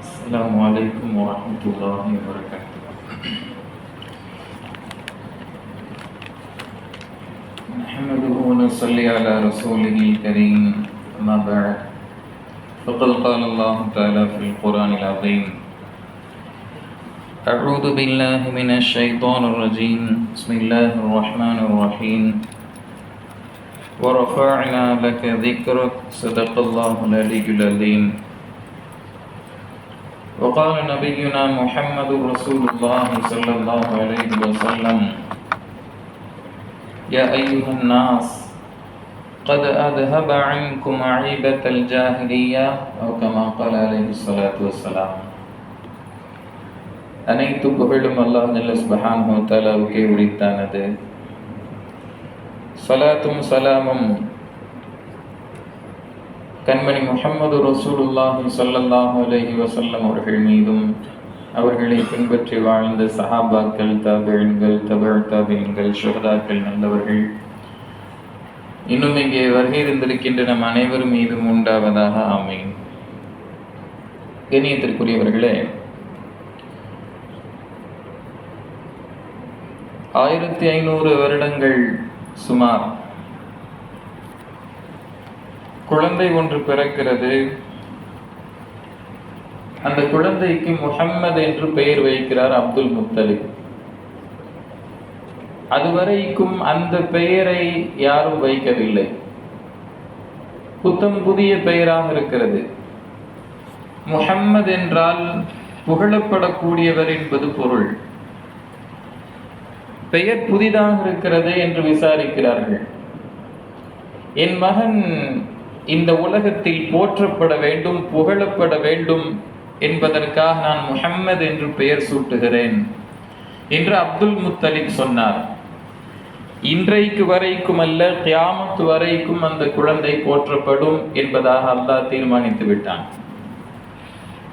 السلام عليكم ورحمة الله وبركاته. نحمده ونصلي على رسوله الكريم أما بعد. فقد قال الله تعالى في القرآن العظيم أعوذ بالله من الشيطان الرجيم. بسم الله الرحمن الرحيم. ورفعنا لك ذكرك صدق الله العلي العظيم. وقال نبينا محمد رسول الله صلى الله عليه وسلم يا أيها الناس قد أذهب عنكم عيبة الجاهلية أو كما قال عليه الصلاة والسلام அனைத்து புகழும் அல்லாஹ் ஜல்ல சுப்ஹானஹு வ தஆலாவுக்கே உரித்தானது சலாத்தும் சலாமும் கண்மணி முஹம்மது ரசூலுல்லாஹி சொல்லல்லாஹு அலஹி வசல்லம் அவர்கள் மீதும் அவர்களை பின்பற்றி வாழ்ந்த சஹாபாக்கள் தாபியன்கள் தபர் தாபியன்கள் ஷுஹதாக்கள் நல்லவர்கள். இன்னும் இங்கே வருகை இருந்திருக்கின்ற நம் அனைவரும் மீதும் உண்டாவதாக அமையும் கண்ணியத்திற்குரியவர்களே ஆயிரத்தி ஐநூறு வருடங்கள் சுமார் குழந்தை ஒன்று பிறக்கிறது. அந்த குழந்தைக்கு முஹம்மது என்று பெயர் வைக்கிறார் அப்துல் முத்தலிப். அதுவரைக்கும் அந்த பெயரை யாரும் வைக்கவில்லை. புத்தம் புதிய பெயராக இருக்கிறது. முஹம்மது என்றால் புகழப்படக்கூடியவர் என்பது பொருள். பெயர் புதிதாக இருக்கிறது என்று விசாரிக்கிறார்கள். என் மகன் இந்த உலகத்தில் போற்றப்பட வேண்டும் புகழப்பட வேண்டும் என்பதற்காக நான் முஹம்மது என்று பெயர் சூட்டுகிறேன் என்று அப்துல் முத்தலிப் சொன்னார். இன்றைக்கு வரைக்கும் அல்ல கியாமத்து வரைக்கும் அந்த குழந்தை போற்றப்படும் என்பதாக அல்லாஹ் தீர்மானித்து விட்டான்.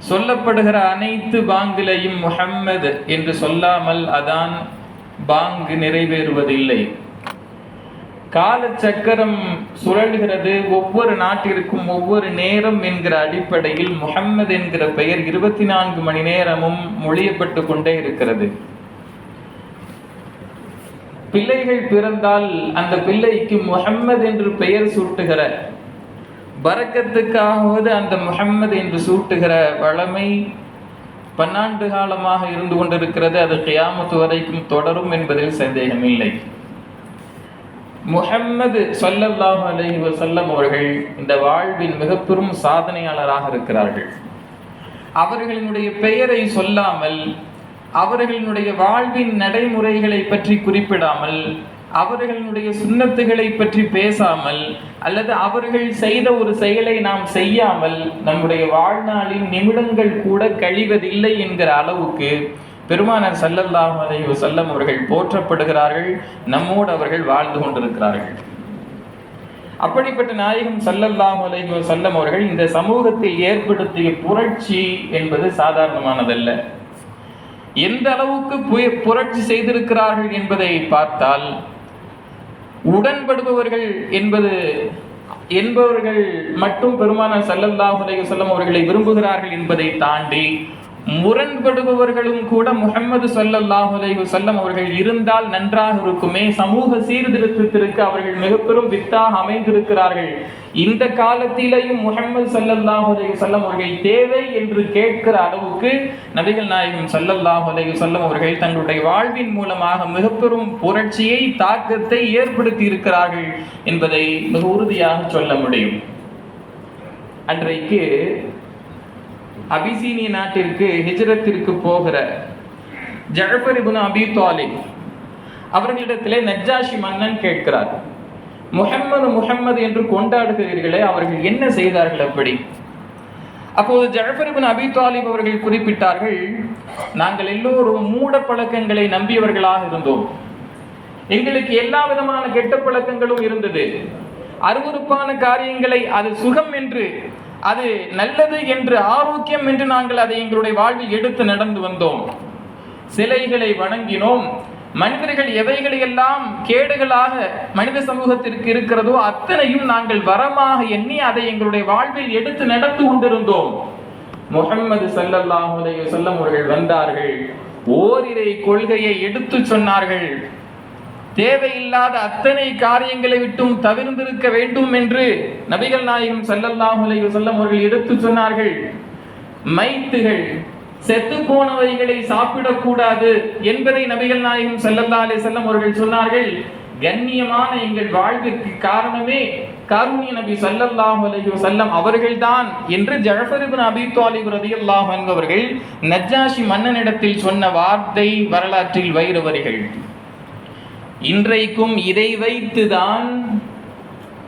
சொல்லப்படுகிற அனைத்து பாங்கிலையும் முஹம்மது என்று சொல்லாமல் அதான் பாங்கு நிறைவேறுவதில்லை. கால சக்கரம் சுழல்கிறது. ஒவ்வொரு நாட்டிற்கும் ஒவ்வொரு நேரம் என்கிற அடிப்படையில் முகம்மது என்கிற பெயர் இருபத்தி நான்கு மணி நேரமும் மொழியப்பட்டு கொண்டே இருக்கிறது. பிள்ளைகள் பிறந்தால் அந்த பிள்ளைக்கு முகம்மது என்று பெயர் சூட்டுகிற பறக்கத்துக்காகவது அந்த முகம்மது என்று சூட்டுகிற வளமை பன்னாண்டு காலமாக இருந்து கொண்டிருக்கிறது. அது கியாமத்து வரைக்கும் தொடரும் என்பதில் சந்தேகமில்லை. முஹம்மது சொல்லல்லாஹு அலஹி வசல்லம் அவர்கள் இந்த வாழ்வின் மிக பெரும் சாதனையாளராக இருக்கிறார்கள். அவர்களினுடைய பெயரை சொல்லாமல் அவர்களினுடைய வாழ்வின் நடைமுறைகளை பற்றி குறிப்பிடாமல் அவர்களுடைய சுண்ணத்துகளை பற்றி பேசாமல் அல்லது அவர்கள் செய்த ஒரு செயலை நாம் செய்யாமல் நம்முடைய வாழ்நாளின் நிமிடங்கள் கூட கழிவதில்லை என்கிற அளவுக்கு பெருமானார் சல்லல்லாஹு அலைஹி செல்லம் அவர்கள் போற்றப்படுகிறார்கள் நம்மோடு அவர்கள் வாழ்ந்து கொண்டிருக்கிறார்கள். அப்படிப்பட்ட நாயகம் சல்லல்லாஹு அலைஹி செல்லம் அவர்கள் இந்த சமூகத்தில் ஏற்படுத்திய புரட்சி என்பது சாதாரணமானதல்ல. எந்த அளவுக்கு புரட்சி செய்திருக்கிறார்கள் என்பதை பார்த்தால் உடன்படுபவர்கள் என்பது என்பவர்கள் மட்டும் பெருமான சல்லல்லாஹு அலைஹி செல்லம் அவர்களை விரும்புகிறார்கள் என்பதை தாண்டி முரண்படுபவர்களும் கூட முகமது சல்லல்லாஹு செல்லம் அவர்கள் இருந்தால் நன்றாக இருக்குமே. சமூக சீர்திருத்தத்திற்கு அவர்கள் மிக பெரும் வித்தாக அமைந்திருக்கிறார்கள். இந்த காலத்திலேயும் முகமது சல்லல்லாஹு அலைஹி வஸல்லம் அவர்கள் தேவை என்று கேட்கிற அளவுக்கு நபிகள் நாயகம் சல்லல்லாஹு அலைஹி அவர்கள் தங்களுடைய வாழ்வின் மூலமாக மிக பெரும் புரட்சியை தாக்கத்தை ஏற்படுத்தி இருக்கிறார்கள் என்பதை மிக உறுதியாக சொல்ல முடியும். அன்றைக்கு அபிசீனிய நாட்டிற்கு ஹிஜரத்திற்கு போகிற ஜழபர் இபுன் அபி தாலிப் அவர்களிடத்திலே நஜ்ஜாஷி மன்னன் கேட்கிறார் முஹம்மது முஹம்மது என்று கொண்டாடுகிறீர்களே அவர்கள் என்ன செய்தார்கள் அப்படி? அப்போது ஜழபர் இபுன் அபி தாலிப் அவர்கள் குறிப்பிட்டார்கள் நாங்கள் எல்லோரும் மூட பழக்கங்களை நம்பியவர்களாக இருந்தோம். எங்களுக்கு எல்லா விதமான கெட்ட பழக்கங்களும் இருந்தது. அருவறுப்பான காரியங்களை அது சுகம் என்று அது நல்லது என்று ஆரோக்கியம் என்று நாங்கள் அதை எங்களுடைய வாழ்வில் எடுத்து நடந்து வந்தோம். சிலைகளை வணங்கினோம். மனிதர்கள் எவைகளை எல்லாம் கேடுகளாக மனித சமூகத்திற்கு இருக்கிறதோ அத்தனையும் நாங்கள் வரமாக எண்ணி அதை எங்களுடைய வாழ்வில் எடுத்து நடந்து கொண்டிருந்தோம். முகம்மது ஸல்லல்லாஹு செல்லம் அவர்கள் வந்தார்கள். ஓரிரை கொள்கையை எடுத்து சொன்னார்கள். தேவையில்லாத அத்தனை காரியங்களை விட்டும் தவிர்ந்திருக்க வேண்டும் என்று நபிகள் நாயகம் ஸல்லல்லாஹு செல்லம் அவர்கள் எடுத்து சொன்னார்கள். மைத்துகள் செத்து போனவைகளை சாப்பிடக்கூடாது என்பதை நபிகள் நாயகம் ஸல்லல்லாஹு அலைஹி செல்லம் அவர்கள் சொன்னார்கள். கண்ணியமான எங்கள் வாழ்விற்கு காரணமே கருணி நபி ஸல்லல்லாஹு அலைஹி வஸல்லம் அவர்கள்தான் என்று ஜஅஃபர் இப்னு அபீ தாலிப் ரலியல்லாஹு என்பவர்கள் நஜ்ஜாஷி மன்னனிடத்தில் சொன்ன வார்த்தை வரலாற்றில் வைரவரிகள். இன்றைக்கும் இதை வைத்துதான்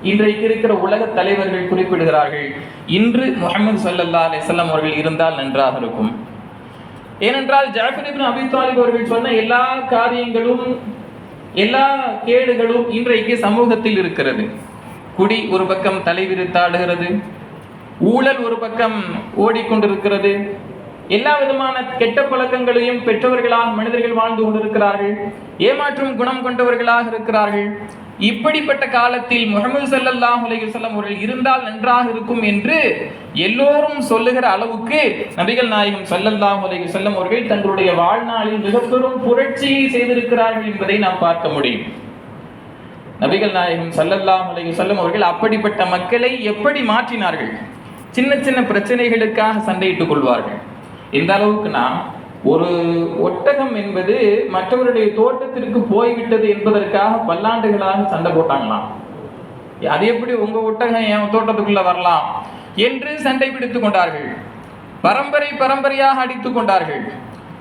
இன்றைக்கு இருக்கிற உலக தலைவர்கள் குறிப்பிடுகிறார்கள். இன்று முகமது சல்லல்லா அலிசல்லாம் அவர்கள் இருந்தால் நன்றாக இருக்கும். ஏனென்றால் ஜாஃபர் இப்னு அபி தாலிப் அவர்கள் சொன்ன எல்லா காரியங்களும் எல்லா கேடுகளும் இன்றைக்கு சமூகத்தில் இருக்கிறது. குடி ஒரு பக்கம் தலைவிரித்தாடுகிறது ஊழல் ஒரு பக்கம் ஓடிக்கொண்டிருக்கிறது எல்லா விதமான கெட்ட பழக்கங்களையும் பெற்றவர்களால் மனிதர்கள் வாழ்ந்து கொண்டிருக்கிறார்கள் ஏமாற்றும் குணம் கொண்டவர்களாக இருக்கிறார்கள். இப்படிப்பட்ட காலத்தில் முகமது ஸல்லல்லாஹு அலைஹி வஸல்லம் அவர்கள் இருந்தால் நன்றாக இருக்கும் என்று எல்லோரும் சொல்லுகிற அளவுக்கு நபிகள் நாயகம் சல்லல்லாஹ் அலைஹி வஸல்லம் அவர்கள் தங்களுடைய வாழ்நாளில் மிக பெரும் புரட்சியை செய்திருக்கிறார்கள் என்பதை நாம் பார்க்க முடியும். நபிகள் நாயகம் சல்லல்லாஹ் அலைஹி வஸல்லம் அவர்கள் அப்படிப்பட்ட மக்களை எப்படி மாற்றினார்கள்? சின்ன சின்ன பிரச்சனைகளுக்காக சண்டையிட்டுக் கொள்வார்கள். இந்த அளவுக்குனா ஒரு ஒட்டகம் என்பது மற்றவருடைய தோட்டத்திற்கு போய்விட்டது என்பதற்காக பல்லாண்டுகளாக சண்டை போட்டாங்களாம். அது எப்படி உங்க ஒட்டகம் என் தோட்டத்துக்குள்ள வரலாம் என்று சண்டை பிடித்துக் கொண்டார்கள். பரம்பரை பரம்பரையாக அடித்துக் கொண்டார்கள்.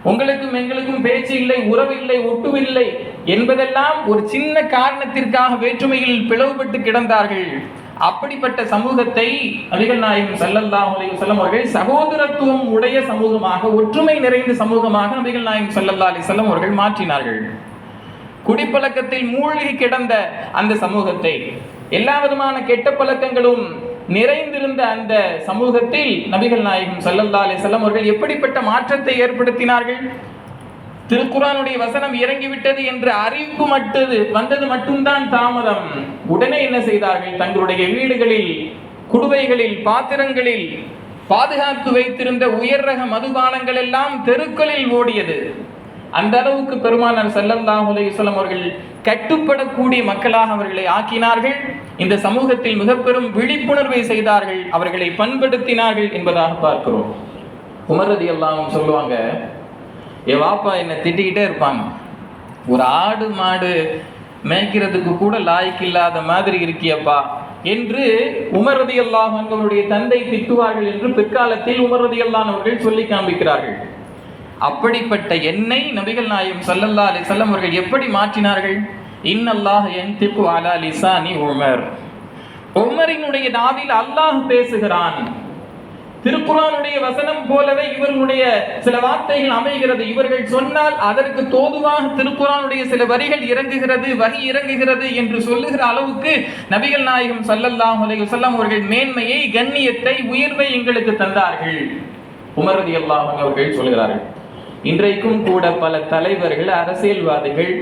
உங்களுக்கும் எங்களுக்கும் பேச்சு இல்லை உறவு இல்லை ஒட்டுவில்லை என்பதெல்லாம் ஒரு சின்ன காரணத்திற்காக வேற்றுமையில் பிளவுபட்டு கிடந்தார்கள். அப்படிப்பட்ட சமூகத்தை நபிகள் நாயகம் செல்லல்லாம் அலைஹி அவர்கள் சகோதரத்துவம் உடைய சமூகமாக ஒற்றுமை நிறைந்த சமூகமாக நபிகள் நாயகம் செல்லல்லா அலி வஸல்லம் அவர்கள் மாற்றினார்கள். குடிப்பழக்கத்தில் மூழ்கி கிடந்த அந்த சமூகத்தை எல்லா விதமான கெட்ட பழக்கங்களும் நிறைந்திருந்த அந்த சமூகத்தில் நபிகள் நாயகம் சல்லல்லா அலி செல்லம் அவர்கள் எப்படிப்பட்ட மாற்றத்தை ஏற்படுத்தினார்கள்? திருக்குறானுடைய வசனம் இறங்கிவிட்டது என்று அறிவிப்பு மட்டது வந்தது மட்டும்தான் தாமதம். உடனே என்ன செய்தார்கள்? தங்களுடைய வீடுகளில் குடுவைகளில் பாத்திரங்களில் பாதுகாத்து வைத்திருந்த உயர் ரக மதுபானங்கள் எல்லாம் தெருக்களில் ஓடியது. அந்த அளவுக்கு பெருமானார் ஸல்லல்லாஹு அலைஹி அவர்கள் கட்டுப்படக்கூடிய மக்களாக அவர்களை ஆக்கினார்கள். இந்த சமூகத்தில் மிக பெரும் விழிப்புணர்வை செய்தார்கள். அவர்களை பண்படுத்தினார்கள் என்பதாக பார்க்கிறோம். உமரதி எல்லாம் சொல்லுவாங்க என் வாப்பா என்னை திட்டிக்கிட்டே இருப்பாங்க. ஒரு ஆடு மாடு மேய்க்கிறதுக்கு கூட லாய்க்கு இல்லாத மாதிரி இருக்கியப்பா என்று உமரதி ரதியல்லாஹு தந்தை திட்டுவார்கள் என்று பிற்காலத்தில் உமரதி அல்லானவர்கள் அவர்கள் சொல்லி காண்பிக்கிறார்கள். அப்படிப்பட்ட என்னை நபிகள் நாயம் சல்லல்லா அலி சல்லம் அவர்கள் எப்படி மாற்றினார்கள்? இன்னல்லாஹ் என் திப்பு அலா லிசானி உமர். உமரினுடைய நாவில் அல்லாஹ் பேசுகிறான். திருக்குறானுடைய வசனம் போலவே இவர்களுடைய சில வார்த்தைகள் அமைகிறது. இவர்கள் சொன்னால் அதற்கு தோதுவாக திருக்குறானுடைய சில வரிகள் இறங்குகிறது வகி இறங்குகிறது என்று சொல்லுகிற அளவுக்கு நபிகள் நாயகம் சல்லல்லாஹ் செல்லம் அவர்கள் மேன்மையை கண்ணியத்தை உயர்வை எங்களுக்கு தந்தார்கள். உமர் அல்லாஹ் அவர்கள் சொல்கிறார்கள் இன்றைக்கும் கூட பல தலைவர்கள் அரசியல்வாதிகள்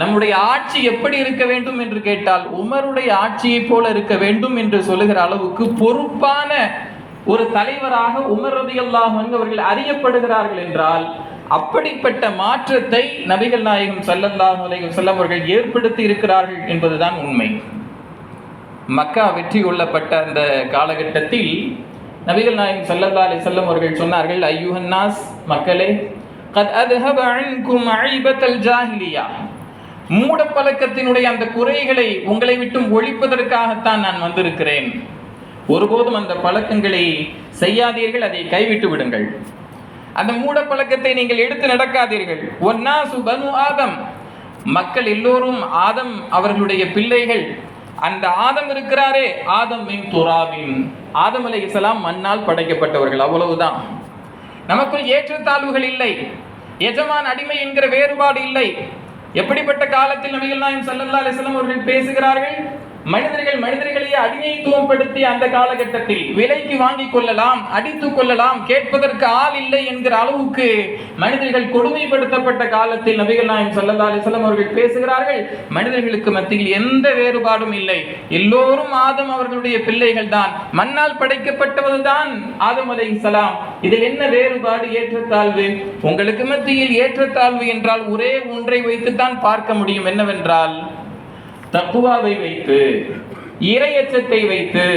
நம்முடைய ஆட்சி எப்படி இருக்க வேண்டும் என்று கேட்டால் உமருடைய ஆட்சியைப் போல இருக்க வேண்டும் என்று சொல்லுகிற அளவுக்கு பொறுப்பான ஒரு தலைவராக உமர் ரதி அவர்கள் அறியப்படுகிறார்கள் என்றால் அப்படிப்பட்ட மாற்றத்தை நபிகள் நாயகம் சல்லல்லாஹ் அலைகம் செல்லம் அவர்கள் ஏற்படுத்தி இருக்கிறார்கள் என்பதுதான் உண்மை. மக்கா வெற்றி கொள்ளப்பட்ட அந்த காலகட்டத்தில் நபிகள் நாயகம் சல்லல்லா அலி செல்லம் அவர்கள் சொன்னார்கள் ஐயூஹன்னாஸ் மக்களே கத் அதுஹப அன்கும் ஜாஹிலியா. மூடப்பழக்கத்தினுடைய அந்த குறைகளை உங்களை விட்டும் ஒழிப்பதற்காகத்தான் நான் வந்திருக்கிறேன். ஒருபோதும் அந்த பழக்கங்களை செய்யாதீர்கள் அதை கைவிட்டு விடுங்கள். அந்த மூட பழக்கத்தை நீங்கள் எடுத்து நடக்காதீர்கள். ஒன்னாசு பனு ஆதம். மக்கள் எல்லோரும் ஆதம் அவர்களுடைய பிள்ளைகள். அந்த ஆதம் இருக்கிறாரே ஆதம் மின் துராபின் ஆதம் இஸ்லாம் மண்ணால் படைக்கப்பட்டவர்கள் அவ்வளவுதான். நமக்குள் ஏற்றத்தாழ்வுகள் இல்லை. எஜமான் அடிமை என்கிற வேறுபாடு இல்லை. எப்படிப்பட்ட காலத்தில் நபிகள் நாயம் சல்லல்லா அலிஸ்லாம் அவர்கள் பேசுகிறார்கள்? மனிதர்கள் மனிதர்களையே அடிமைத்துவம் படுத்தி அந்த காலகட்டத்தில் விலைக்கு வாங்கிக் கொள்ளலாம் அடித்துக் கொள்ளலாம் கேட்பதற்கு ஆள் இல்லை என்கிற அளவுக்கு மனிதர்கள் கொடுமைப்படுத்தப்பட்ட காலத்தில் நபிகள் நாயம் சல்லா அலிஸ்லாம் அவர்கள் பேசுகிறார்கள். மனிதர்களுக்கு மத்தியில் எந்த வேறுபாடும் இல்லை. எல்லோரும் ஆதம் அவர்களுடைய பிள்ளைகள் தான். மண்ணால் படைக்கப்பட்டவர்தான் ஆதம் அலை சலாம் இதில் என்ன வேறுபாடு? ஏற்றத்தாழ்வு. உங்களுக்கு மத்தியில் ஏற்றத்தாழ்வு என்றால் ஒரே ஒன்றை வைத்துத்தான் பார்க்க முடியும். என்னவென்றால் தக்குவாவை வைத்து இரையச்சத்தை வைத்து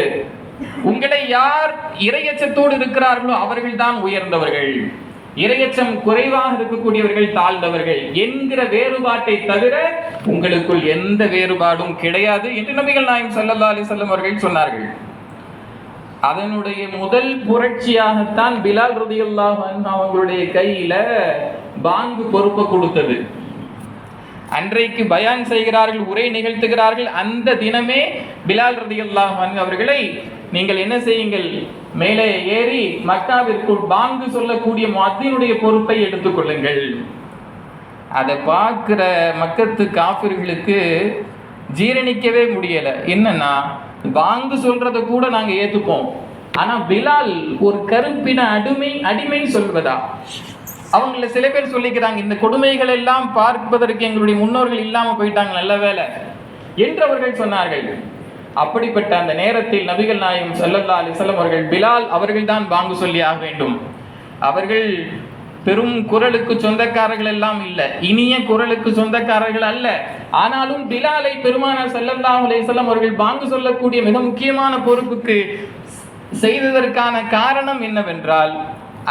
உங்களை யார் இரையச்சத்தோடு இருக்கிறார்களோ அவர்கள்தான் உயர்ந்தவர்கள். இரையச்சம் குறைவாக இருக்கக்கூடியவர்கள் தாழ்ந்தவர்கள் என்கிற வேறுபாட்டை தவிர உங்களுக்குள் எந்த வேறுபாடும் கிடையாது என்று நபிகள் நாயம் சல்லல்லா அலிசல்லம் அவர்கள் சொன்னார்கள். அதனுடைய முதல் புரட்சியாகத்தான் பிலால் ரதியுல்லாஹ் அவங்களுடைய கையில பாங்கு பொறுப்பை கொடுத்தது. அன்றைக்கு பயான் செய்கிறார்கள் உரை நிகழ்த்துகிறார்கள் அந்த தினமே பிலால் ரதியுல்லாஹ் அவர்களை நீங்கள் என்ன செய்யுங்கள்? மேலே ஏறி மக்காவிற்குள் பாங்கு சொல்லக்கூடிய மத்தியினுடைய பொறுப்பை எடுத்துக்கொள்ளுங்கள் அதை பார்க்குற மக்கத்து காப்பிர்களுக்கு ஜீரணிக்கவே முடியல. என்னன்னா பாங்கு சொல்றதை கூட நாங்கள் ஏற்றுப்போம் ஆனால் பிலால் ஒரு கருப்பின அடிமை அடிமை சொல்வதா? அவங்கள சில பேர் சொல்லிக்கிறாங்க இந்த கொடுமைகள் எல்லாம் பார்ப்பதற்கு எங்களுடைய முன்னோர்கள் இல்லாமல் போயிட்டாங்க நல்ல வேலை என்று அவர்கள் சொன்னார்கள். அப்படிப்பட்ட அந்த நேரத்தில் நபிகள் நாயகம் சல்லல்லா அலிசல்லம் அவர்கள் பிலால் அவர்கள் தான் வாங்கு சொல்லி ஆக வேண்டும். அவர்கள் பெரும் குரலுக்கு சொந்தக்காரர்கள் எல்லாம் இல்லை இனிய குரலுக்கு சொந்தக்காரர்கள் அல்ல. ஆனாலும் பிலாலை பெருமானார் ஸல்லல்லாஹு அலிசல்லம் அவர்கள் வாங்கு சொல்லக்கூடிய மிக முக்கியமான பொறுப்புக்கு செய்ததற்கான காரணம் என்னவென்றால்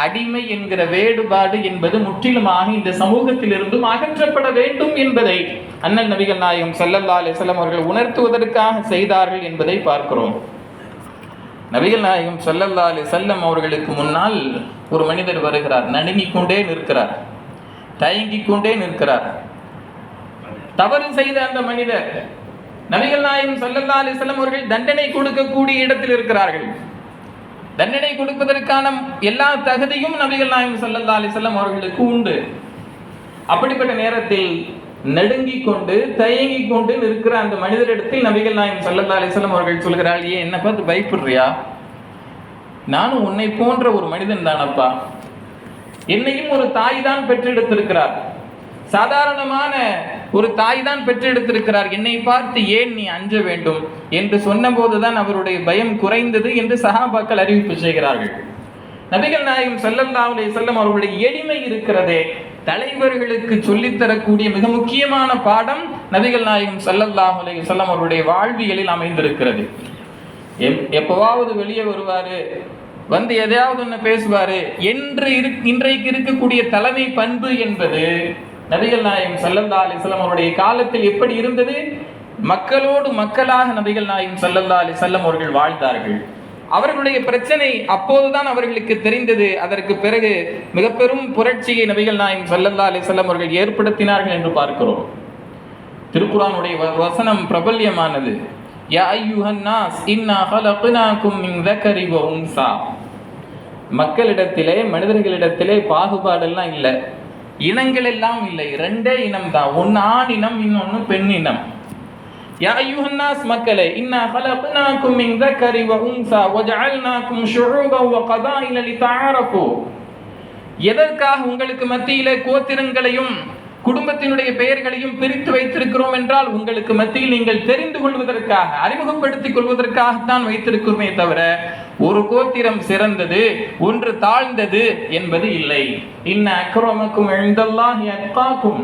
அடிமை என்கிற வேறுபாடு என்பது முற்றிலுமாக இந்த சமூகத்திலிருந்தும் அகற்றப்பட வேண்டும் என்பதை அண்ணன் நபிகள் நாயகம் செல்லல்லா அலிசல்லம் அவர்கள் உணர்த்துவதற்காக செய்தார்கள் என்பதை பார்க்கிறோம். நபிகள் நாயகம் செல்லல்லா அலைஹி அவர்களுக்கு முன்னால் ஒரு மனிதர் வருகிறார். நடுங்கிக் கொண்டே நிற்கிறார். தயங்கிக் கொண்டே நிற்கிறார். தவறு செய்த அந்த மனிதர் நபிகள் நாயகம் செல்லல்லா அலைஹி அவர்கள் தண்டனை கொடுக்கக்கூடிய இடத்தில் இருக்கிறார்கள். தண்டனை கொடுப்பதற்கான எல்லா தகுதியும் நபிகள் நாயகம் சல்லா அலைஹி அவர்களுக்கு உண்டு. அப்படிப்பட்ட நேரத்தில் நடுங்கிக் கொண்டு தயங்கிக் கொண்டு நிற்கிற அந்த மனிதரிடத்தில் நபிகள் நாயகம் சல்லா அலைஹி அவர்கள் சொல்கிறாள் ஏன் என்ன பார்த்து பயப்படுறியா? நானும் உன்னை போன்ற ஒரு மனிதன் தானப்பா. என்னையும் ஒரு தாய் தான் பெற்றெடுத்திருக்கிறார். சாதாரணமான ஒரு தாய் தான் பெற்றெடுத்திருக்கிறார். என்னை பார்த்து ஏன் நீ அஞ்ச வேண்டும்? என்று சொன்னபோதுதான் அவருடைய பயம் குறைந்தது என்று சஹாபாக்கள் அறிவிப்பு செய்கிறார்கள். நபிகள் நாயகம் ஸல்லல்லாஹு செல்லம் அவருடைய எளிமை இருக்கிறதே. தலைவர்களுக்கு சொல்லித் தரக்கூடிய மிக முக்கியமான பாடம் நபிகள் நாயகம் ஸல்லல்லாஹு செல்லம் அவருடைய வாழ்வியலில் அமைந்திருக்கிறது. எப்- எப்பவாவது வெளியே வருவாரு வந்து எதையாவது ஒன்று பேசுவாரு என்று இன்றைக்கு இருக்கக்கூடிய தலைமை பண்பு என்பது நபிகள் நாயம் சல்லல்லா அலிசல்லம் அவருடைய காலத்தில் எப்படி இருந்தது? மக்களோடு மக்களாக நபிகள் நாயும் சல்லல்லா அலிசல்லம் அவர்கள் வாழ்ந்தார்கள். அவர்களுடைய பிரச்சனை அப்போதுதான் அவர்களுக்கு தெரிந்தது. அதற்கு பிறகு மிக பெரும் புரட்சியை நபிகள் நாயம் சல்லல்லா அலிசல்லம் அவர்கள் ஏற்படுத்தினார்கள் என்று பார்க்கிறோம். திருக்குறானுடைய வசனம் பிரபல்யமானது. யா ஐயுஹன் நாஸ் இன்னா ஹலக்னாக்கும் மின் தக்கரி வ உன்சா மக்களிடத்திலே மனிதர்களிடத்திலே பாகுபாடெல்லாம் இல்லை. இனங்கள் எல்லாம் இல்லை. இரண்டே இனம் தான் ஒன்று ஆண் இனம் இன்னொன்று பெண் இனம். யாயுஹன்னாஸ் மக்களே இன்னா ஹலக்னாக்கும் மின் தக்கரி வ உன்சா வஜஅல்னாக்கும் ஷுஊபன் வ கபாயில லிதஆரஃபு எதற்காக உங்களுக்கு மத்தியிலே கோத்திரங்களையும் குடும்பத்தினுடைய பெயர்களையும் பிரித்து வைத்திருக்கிறோம் என்றால் உங்களுக்கு மத்தியில் நீங்கள் தெரிந்து கொள்வதற்காக அறிமுகப்படுத்திக் கொள்வதற்காகத்தான் வைத்திருக்கிறோமே தவிர ஒரு கோத்திரம் சிறந்தது ஒன்று தாழ்ந்தது என்பது இல்லை. இன்ன அக்ரமக்கும் எழுந்தல்லாஹி அத்காக்கும்.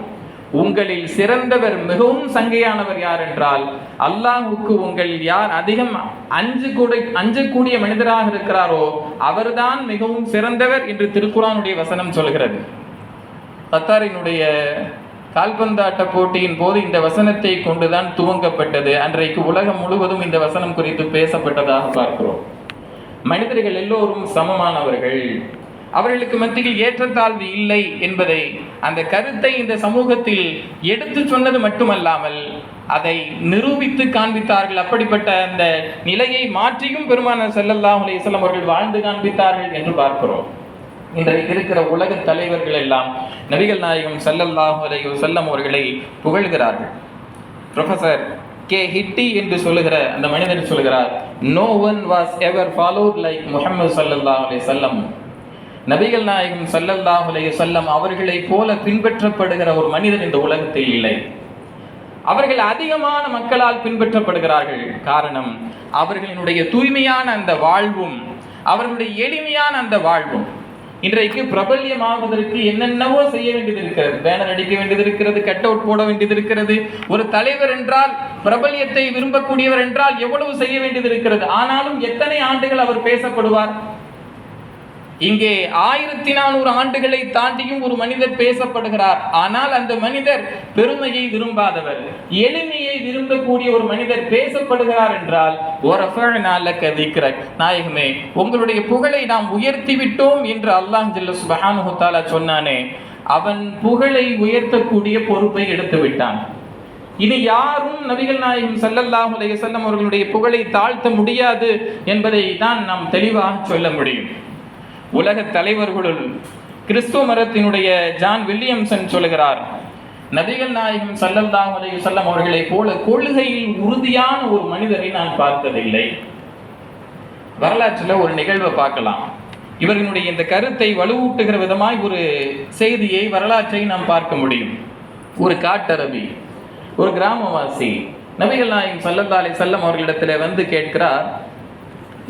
உங்களில் சிறந்தவர் மிகவும் சங்கையானவர் யார் என்றால் அல்லாஹுக்கு உங்கள் யார் அதிகம் அஞ்சு கூட அஞ்சக்கூடிய மனிதராக இருக்கிறாரோ அவர்தான் மிகவும் சிறந்தவர் என்று திருக்குறானுடைய வசனம் சொல்கிறது. கத்தாரினுடைய கால்பந்தாட்ட போட்டியின் போது இந்த வசனத்தை கொண்டுதான் துவங்கப்பட்டது. அன்றைக்கு உலகம் முழுவதும் இந்த வசனம் குறித்து பேசப்பட்டதாக பார்க்கிறோம். மனிதர்கள் எல்லோரும் சமமானவர்கள். அவர்களுக்கு மத்தியில் ஏற்றத்தாழ்வு இல்லை என்பதை அந்த கருத்தை இந்த சமூகத்தில் எடுத்து சொன்னது மட்டுமல்லாமல் அதை நிரூபித்து காண்பித்தார்கள். அப்படிப்பட்ட அந்த நிலையை மாற்றியும் பெருமான செல்லல்லா அலைஹி அவர்கள் வாழ்ந்து காண்பித்தார்கள் என்று பார்க்கிறோம். இன்றைக்கு இருக்கிற உலக தலைவர்கள் எல்லாம் நபிகள் நாயகம் ஸல்லல்லாஹு அலைஹி அவர்களை புகழ்கிறார்கள். ப்ரொஃபசர் கே ஹிட்டி என்று சொல்லுகிற அந்த மனிதர் சொல்கிறார் no one was ever followed like Muhammad சல்லல்லா அலே சொல்லம் நபிகள் நாயகம் ஸல்லல்லாஹு அலே சொல்லம் அவர்களைப் போல பின்பற்றப்படுகிற ஒரு மனிதர் இந்த உலகத்தில் இல்லை. அவர்கள் அதிகமான மக்களால் பின்பற்றப்படுகிறார்கள். காரணம் அவர்களினுடைய தூய்மையான அந்த வாழ்வும் அவர்களுடைய எளிமையான அந்த வாழ்வும் இன்றைக்கு பிரபல்யமாவதற்கு என்னென்னவோ செய்ய வேண்டியது இருக்கிறது பேனர் அடிக்க வேண்டியது இருக்கிறது கட் அவுட் போட வேண்டியது இருக்கிறது ஒரு தலைவர் என்றால் பிரபல்யத்தை விரும்பக்கூடியவர் என்றால் எவ்வளவு செய்ய வேண்டியது இருக்கிறது ஆனாலும் எத்தனை ஆண்டுகள் அவர் பேசப்படுவார்? இங்கே ஆயிரத்தி நானூறு ஆண்டுகளை தாண்டியும் ஒரு மனிதர் பேசப்படுகிறார். ஆனால் அந்த மனிதர் பெருமையை விரும்பாதவர். எளிமையை விரும்பக்கூடிய ஒரு மனிதர் பேசப்படுகிறார் என்றால் நாயகமே உங்களுடைய புகழை நாம் உயர்த்தி விட்டோம் என்று அல்லாஹ் ஜல்ல சுபஹானுஹு சொன்னானே அவன் புகழை உயர்த்தக்கூடிய பொறுப்பை எடுத்து விட்டான். இது யாரும் நபிகள் நாயகம் ஸல்லல்லாஹு அலைஹி செல்லம் அவர்களுடைய புகழை தாழ்த்த முடியாது என்பதை தான் நாம் தெளிவாக சொல்ல முடியும். உலக தலைவர்களுள் கிறிஸ்துவ மரத்தினுடைய ஜான் வில்லியம்சன் சொல்லுகிறார் நபிகள் நாயகம் ஸல்லல்லாஹு அலைஹி வஸல்லம் போல கொள்கையில் உறுதியான ஒரு மனிதரை நான் பார்த்ததில்லை. வரலாற்றில் ஒரு நிகழ்வை பார்க்கலாம். இவர்களுடைய இந்த கருத்தை வலுவூட்டுகிற விதமாய் ஒரு செய்தியை வரலாற்றை நாம் பார்க்க முடியும். ஒரு காட்டரபி ஒரு கிராமவாசி நபிகள் நாயகம் ஸல்லல்லாஹு அலைஹி செல்லம் அவர்களிடத்துல வந்து கேட்கிறார்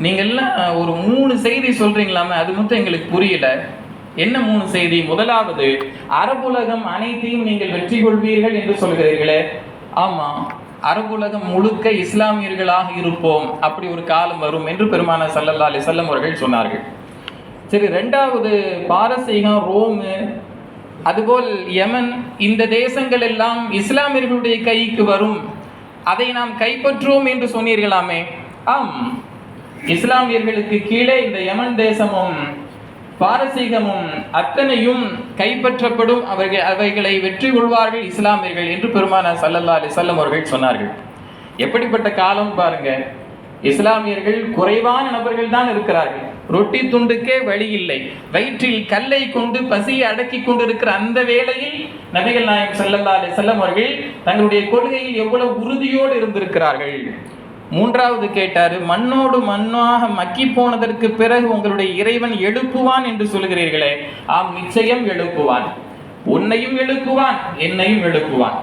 நீங்கள்லாம் ஒரு மூணு செய்தி சொல்கிறீங்களாமே அது மட்டும் எங்களுக்கு புரியல. என்ன மூணு செய்தி? முதலாவது அரபுலகம் அனைத்தையும் நீங்கள் வெற்றி கொள்வீர்கள் என்று சொல்கிறீர்களே. ஆமாம் அரபுலகம் முழுக்க இஸ்லாமியர்களாக இருப்போம். அப்படி ஒரு காலம் வரும் என்று பெருமான சல்லல்லா அலி செல்லம் அவர்கள் சொன்னார்கள். சரி ரெண்டாவது பாரசீகம் ரோமு அதுபோல் யமன் இந்த தேசங்கள் எல்லாம் இஸ்லாமியர்களுடைய கைக்கு வரும். அதை நாம் கைப்பற்றுவோம் என்று சொன்னீர்களாமே. ஆம் இஸ்லாமியர்களுக்கு கீழே இந்த யமன் தேசமும் பாரசீகமும் அத்தனையும் கைப்பற்றப்படும் அவர்கள் அவைகளை வெற்றி கொள்வார்கள் இஸ்லாமியர்கள் என்று பெருமான சல்லல்லா அலிசல்லம் அவர்கள் சொன்னார்கள். எப்படிப்பட்ட காலம் பாருங்க. இஸ்லாமியர்கள் குறைவான நபர்கள் தான் இருக்கிறார்கள். ரொட்டி துண்டுக்கே வழி இல்லை. வயிற்றில் கல்லை கொண்டு பசியை அடக்கி கொண்டிருக்கிற அந்த வேளையில் நபிகள் நாயகம் செல்லல்லாலே செல்லம் அவர்கள் தங்களுடைய கொள்கையில் எவ்வளவு உறுதியோடு இருந்திருக்கிறார்கள். மூன்றாவது கேட்டார் மண்ணோடு மண்ணாக மக்கி போனதற்கு பிறகு உங்களுடைய இறைவன் எழுப்புவான் என்று சொல்கிறீர்களே ஆம் நிச்சயம் எழுப்புவான். உன்னையும் எழுப்புவான் என்னையும் எழுப்புவான்.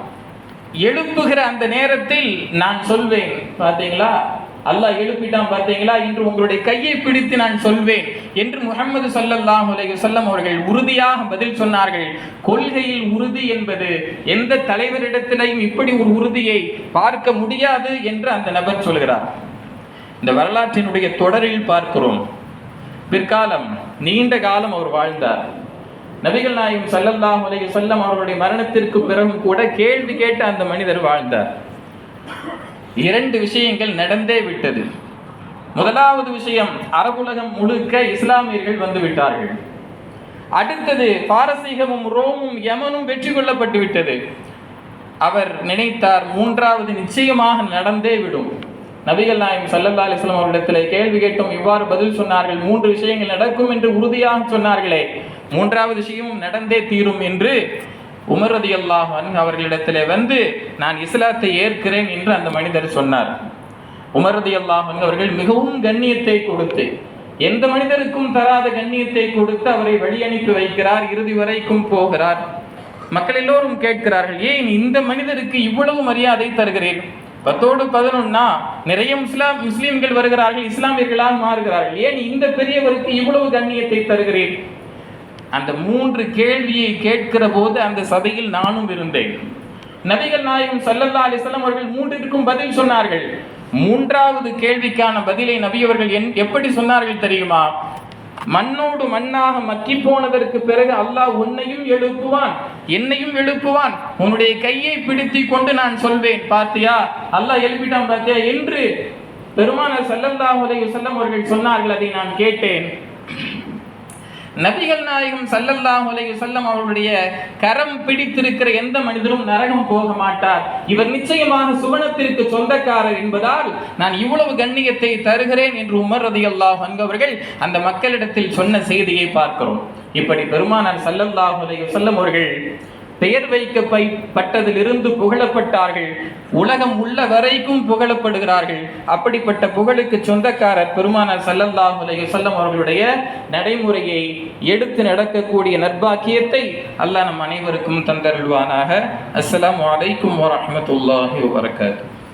எழுப்புகிற அந்த நேரத்தில் நான் சொல்வேன் பார்த்தீங்களா? அல்லாஹ் எழுப்பிட்டான் பார்த்தீங்களா? இன்று உங்களுடைய கையை பிடித்து நான் சொல்வேன் என்று முகமது சல்லல்லாஹ் அலைஹி அவர்கள் உறுதியாக பதில் சொன்னார்கள். கொள்கையில் உறுதி என்பது எந்த தலைவரிடத்திலையும் இப்படி ஒரு உறுதியை பார்க்க முடியாது என்று அந்த நபர் சொல்கிறார். இந்த வரலாற்றினுடைய தொடரில் பார்க்கிறோம். பிற்காலம் நீண்ட காலம் அவர் வாழ்ந்தார். நபிகள் நாயகம் சல்லல்லாஹ் அலைஹி சொல்லம் அவர்களுடைய மரணத்திற்கு பிறகும் கூட கேள்வி கேட்ட அந்த மனிதர் வாழ்ந்தார். இரண்டு விஷயங்கள் நடந்தே விட்டது. முதலாவது விஷயம் அரபுலகம் முழுக்க இஸ்லாமியர்கள் வந்து விட்டார்கள். அடுத்தது பாரசீகமும் ரோமும் யமனும் வெற்றி கொள்ளப்பட்டு விட்டது. அவர் நினைத்தார் மூன்றாவது நிச்சயமாக நடந்தே விடும். நபிகள் நாயம் சல்லல்லா அலிஸ்லாம் அவரிடத்தில் கேள்வி கேட்டும் இவ்வாறு பதில் சொன்னார்கள் மூன்று விஷயங்கள் நடக்கும் என்று உறுதியாக சொன்னார்களே. மூன்றாவது விஷயமும் நடந்தே தீரும் என்று உமரதி அல்லாஹன் அவர்களிடத்திலே வந்து நான் இஸ்லாத்தை ஏற்கிறேன் என்று அந்த மனிதர் சொன்னார். உமரதி அல்லாஹன் அவர்கள் மிகவும் கண்ணியத்தை கொடுத்து எந்த மனிதருக்கும் தராத கண்ணியத்தை கொடுத்து அவரை வழி அனுப்பி வைக்கிறார் இறுதி வரைக்கும் போகிறார். மக்கள் எல்லோரும் கேட்கிறார்கள் ஏன் இந்த மனிதருக்கு இவ்வளவு மரியாதை தருகிறீர்கள் பத்தோடு பதினொன்னா நிறைய முஸ்லாம் முஸ்லீம்கள் வருகிறார்கள் இஸ்லாமியர்களாக மாறுகிறார்கள். ஏன் இந்த பெரியவருக்கு இவ்வளவு கண்ணியத்தை தருகிறேன் அந்த மூன்று கேள்வியை கேட்கிற போது அந்த சபையில் நானும் இருந்தேன். நபிகள் நாயகம் சல்லல்லா அலிஸ்லாம் அவர்கள் மூன்றிற்கும் பதில் சொன்னார்கள். மூன்றாவது கேள்விக்கான பதிலை நபியவர்கள் என் எப்படி சொன்னார்கள் தெரியுமா? மண்ணோடு மண்ணாக மக்கி போனதற்கு பிறகு அல்லாஹ் உன்னையும் எழுப்புவான் என்னையும் எழுப்புவான். உன்னுடைய கையை பிடித்து கொண்டு நான் சொல்வேன் பாத்தியா? அல்லாஹ் எழுப்பிட்டான் பாத்தியா? என்று பெருமான சல்லல்லாஹு அலைஹி அவர்கள் சொன்னார்கள் அதை நான் கேட்டேன். நபிகள் நாயகம் சல்லல்லாஹ் அலைஹி செல்லம் அவருடைய கரம் பிடித்திருக்கிற எந்த மனிதரும் நரகம் போக மாட்டார். இவர் நிச்சயமாக சுவனத்திற்கு சொந்தக்காரர் என்பதால் நான் இவ்வளவு கண்ணியத்தை தருகிறேன் என்று உமர் ரதி அல்லாஹ் அவர்கள் அந்த மக்களிடத்தில் சொன்ன செய்தியை பார்க்கிறோம். இப்படி பெருமானார் சல்லல்லாஹ் அலைஹி செல்லம் அவர்கள் பெயர் வைக்கப்பட்டதிலிருந்து புகழப்பட்டார்கள். உலகம் உள்ள வரைக்கும் புகழப்படுகிறார்கள். அப்படிப்பட்ட புகழுக்கு சொந்தக்காரர் பெருமானார் சல்லல்லாஹ் அலைஹி அவர்களுடைய நடைமுறையை எடுத்து நடக்கக்கூடிய நற்பாக்கியத்தை அல்லாஹ் நம் அனைவருக்கும் தந்தருள்வானாக. அஸ்லாம் வலைக்கும் வரமத்துல்லாஹி வரகாத்து